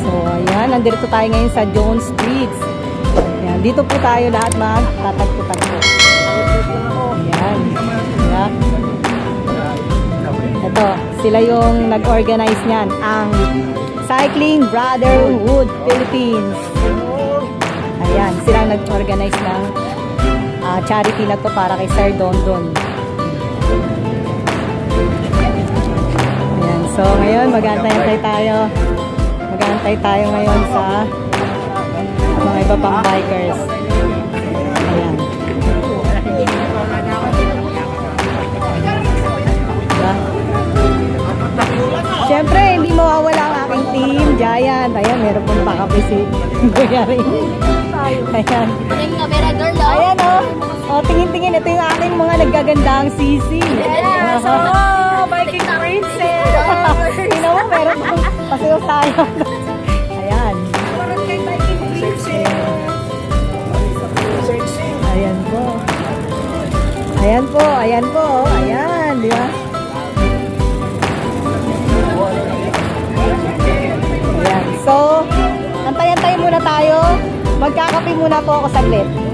So, ayan. Nandito tayo ngayon sa Jones Bridge. Ayan. Dito po tayo lahat magtatagpo-tagpo. Ayan. Diba? Ito, sila yung nag-organize niyan. Ang Cycling Brotherhood Philippines. Ayan, silang nag-organize ng ah, charity na to para kay Sir Dondon. Ayan, so ngayon mag-antay tayo. Mag-antay tayo ngayon sa mga iba pang bikers. Ayan. Diba? Siyempre, hindi mawawala ang aking team, Giant. Ayan, meron pong pakape si Kuya Ring. Ayan. Ayan o. Oh. tingin-tingin. Ito yung aking mga nagagandang sisi. Yes! Oh, Viking Princess! Tingnan mo, meron pang pasayo tayo. Ayan. Ayan po. Ayan po, ayan po. Ayan, di ba? Ayan. So, antay-antay muna tayo. Magkakape muna po ako saglit.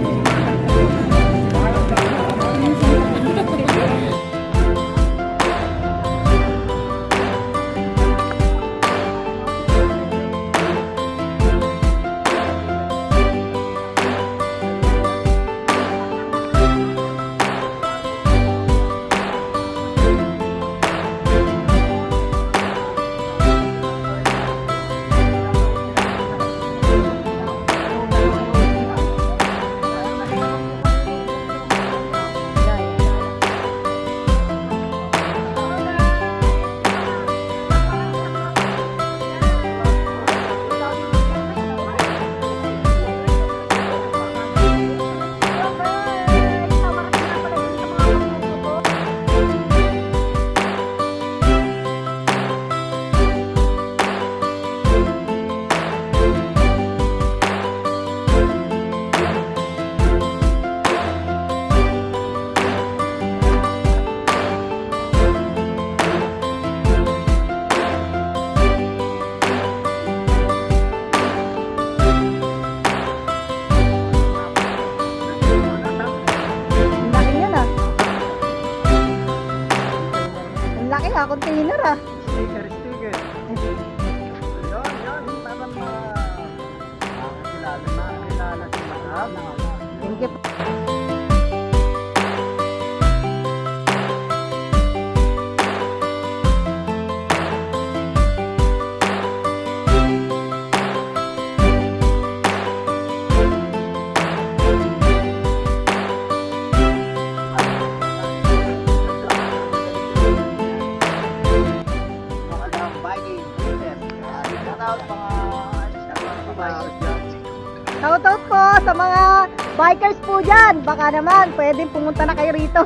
Baka naman, pwedeng pumunta na kayo rito.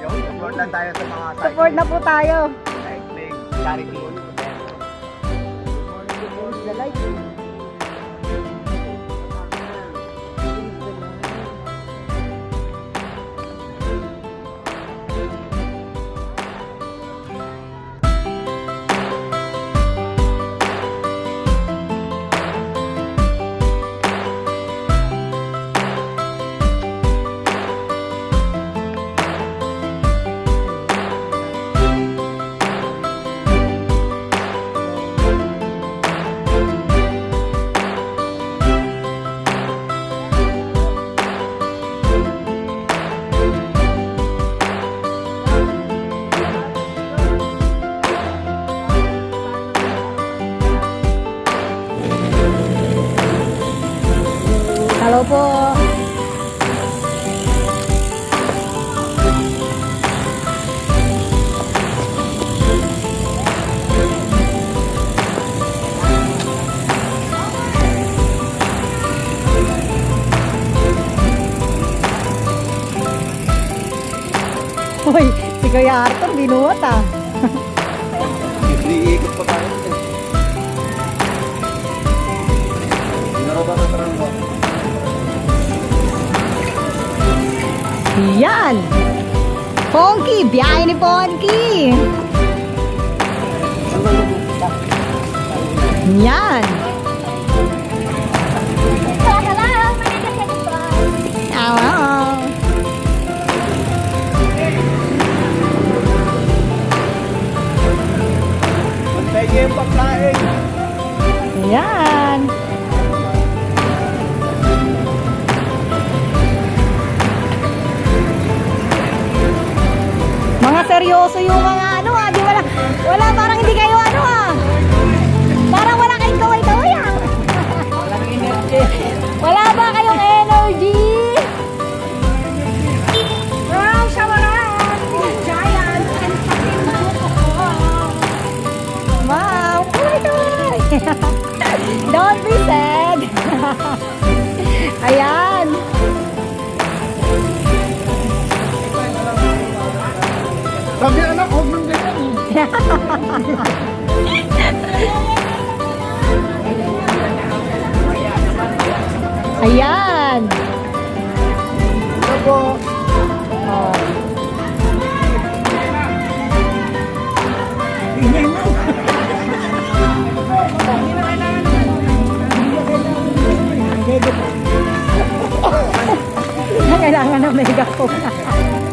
Support lang tayo sa mga Support na po tayo. cycling charity Hoy, si Kuya Arthur binuhat ah. Iikot pa tayo. Yan! Ponky! Biyahe ni Ponky! Yan! Ayan! Ito po. Oh. Kailangan ng megaphone. Good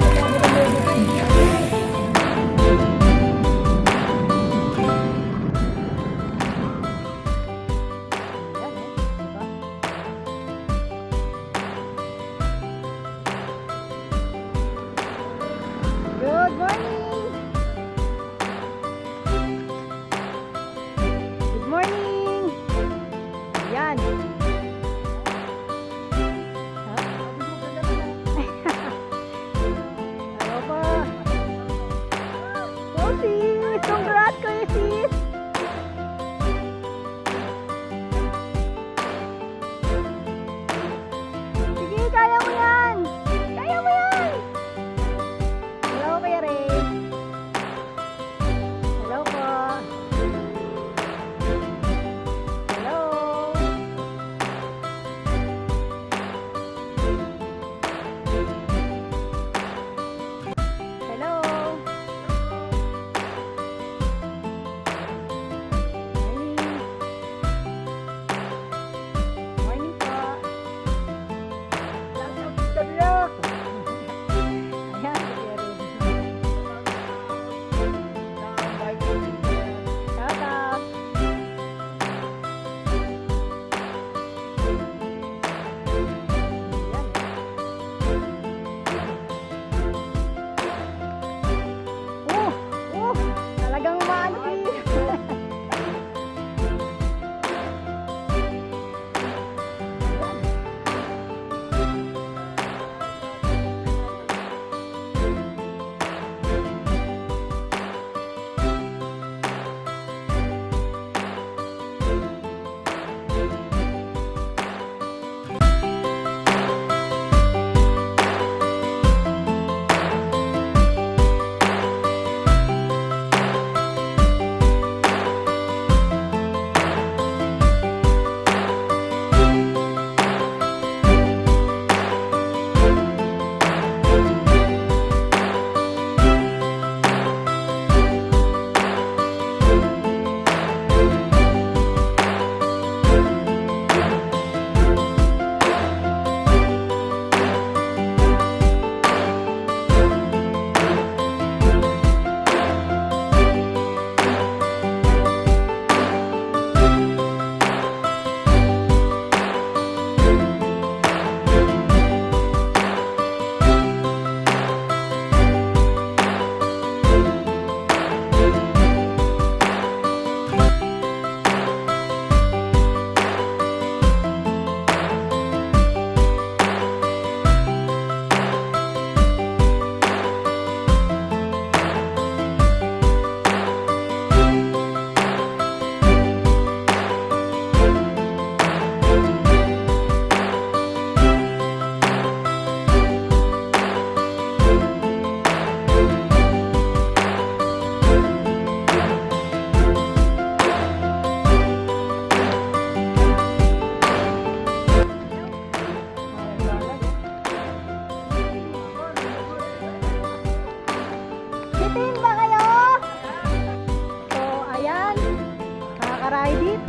jeep.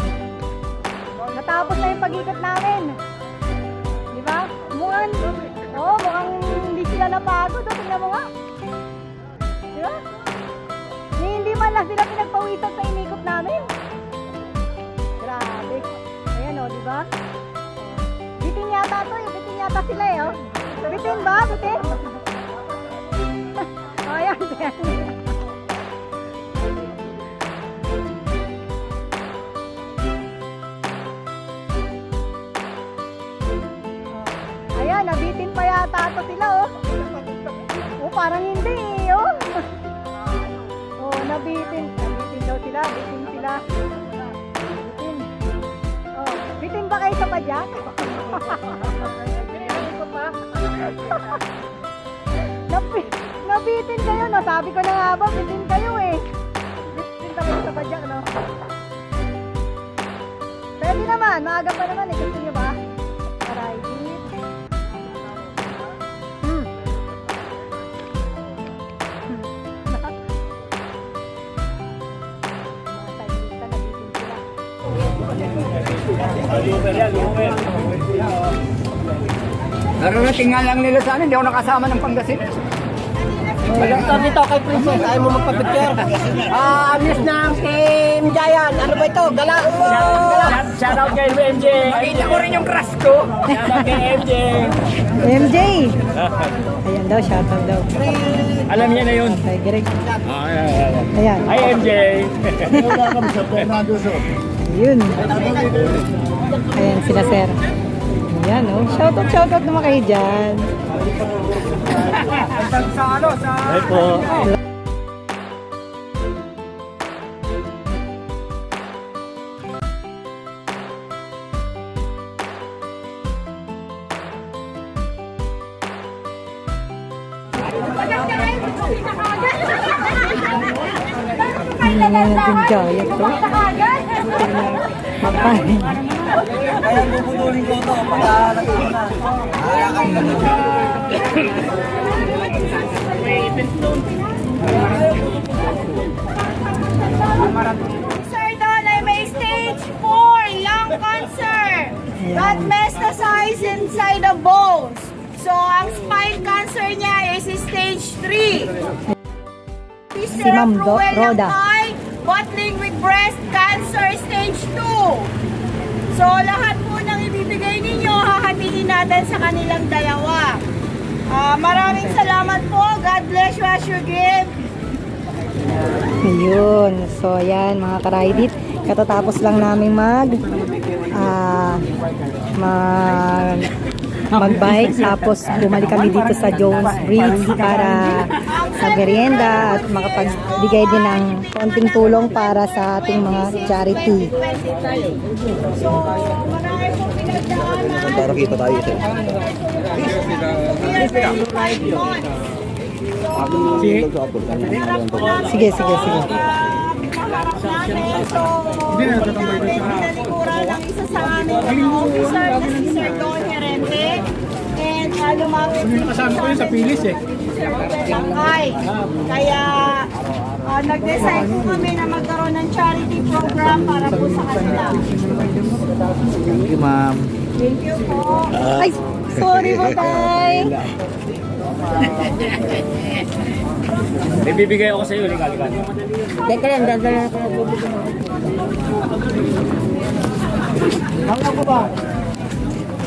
Natapos na yung pag-ikot namin. Di ba? Mukhang, oh, mukhang hindi sila napagod. Oh, tingnan mo nga. Di ba? Ni hindi man lang sila pinagpawisan sa inikot namin. Grabe. Ayan o, di ba? Bitin yata to eh. Bitin yata sila eh. Oh. Bitin ba? Bitin? oh, ayan. Ayan, nabitin pa yata to sila oh. Oh, parang hindi eh, oh. oh, nabitin. Nabitin daw sila, bitin sila. Bitin. Oh, bitin ba kayo sa padyak? Nabi nabitin kayo, no? Sabi ko na nga ba, bitin kayo eh. Bitin kayo sa padyak, no? Pwede naman, maaga pa naman eh. Gusto niyo ba? Nararating nga lang nila sa amin, hindi ako nakasama ng Pangasinan. Magkakita dito kay Princess, ayaw mo magpa-picture. Ah, miss ng Team Giant. Ano ba ito? Gala? Shout out kay MJ. Makita ko rin yung crush ko. Shout out kay MJ. MJ! Ayan daw, shoutout daw. Alam niya na yun. Kay Greg. Ah, ayan, ayan, ayan. Ayan. Hi MJ. Yun. Ayan sila, sir. Ayan, oh. Shoutout, shoutout naman kayo dyan. Sa ano, sa... Hi po. Ayan natin giant, oh. Makain. Kaya bubudulin ko ito pag na. Sir Don ay may stage 4 lung cancer that metastasized inside the bones. So, ang spine cancer niya is stage 3. Si Ma'am Roda. Battling with breast cancer stage 2. So, lahat po ng ibibigay ninyo, hahatiin natin sa kanilang dalawa. Ah, maraming salamat po. God bless you as you give. Ayun. So, ayan mga karaidit. Katatapos lang namin mag ah mag magbike tapos bumalik kami dito sa Jones Bridge para sa merienda at makapagbigay din ng konting tulong para sa ating mga charity. Para kita tayo months. Sige, sige, sige. Kaharap namin. So, nalikuran ng isa sa aming mga officer na si Sir Don Herente. Din Kasama ko yun sa pilis eh. Langkay. Kaya uh, nag-decide po kami na magkaroon ng charity program para po sa kanila. Thank you ma'am. Thank you po. Ay, sorry po, tay. May bibigay ako sa iyo, liga, liga. Teka lang, dadala ko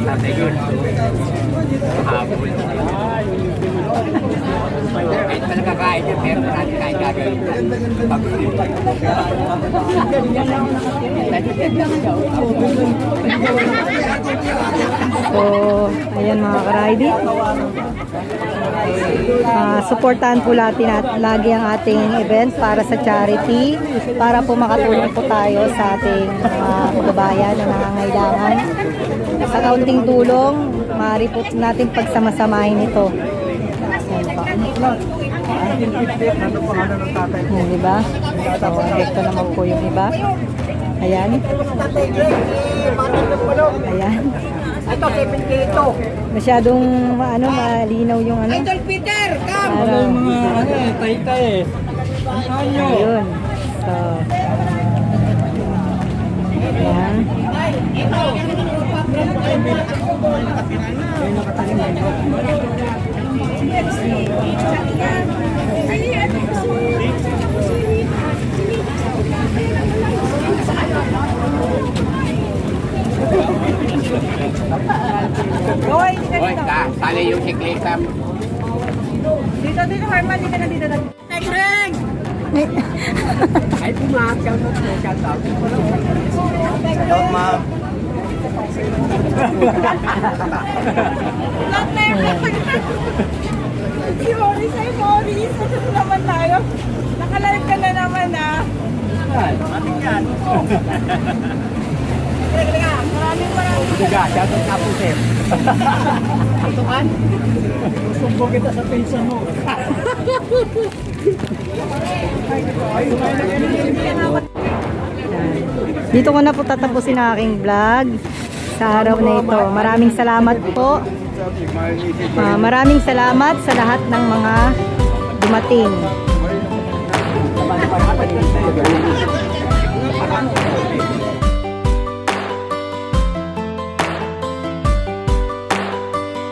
na Kahit pa nakakain yan, pero marami kain gagawin. So, ayan mga karaidit. Ah, supportahan po natin at lagi ang ating event para sa charity para po makatulong po tayo sa ating mga kababayan na nangangailangan. Sa kaunting tulong, maaari po natin pagsamasamahin ito. Yan po. Ano pangalan ng tatay ko? Yan, di ba? So, ito naman po yung iba. Ayan. Ayan. Ito, 70 ito. Masyadong ano, malinaw yung ano. Idol Peter, come! Ano, ano eh, tay-tay eh. Ayun. So, ayan. Hoy, dito, Hoy, dito. ka, sali yung sikleta. Dito, dito, Herman, dito na, dito na. Tay Greg! Ay, pumakal mo. Shout out. Hello, ma'am. Lahat na yung Si Morris ay Morris. Ito naman tayo. Nakalive ka na naman ah. Mating yan. Maraming maraming. Siga, shout out nga po, sir. Tukan? Susumbong kita sa pinsa mo. Dito ko na po tatapusin ang aking vlog sa araw na ito. Maraming salamat po. Ah, maraming salamat sa lahat ng mga dumating.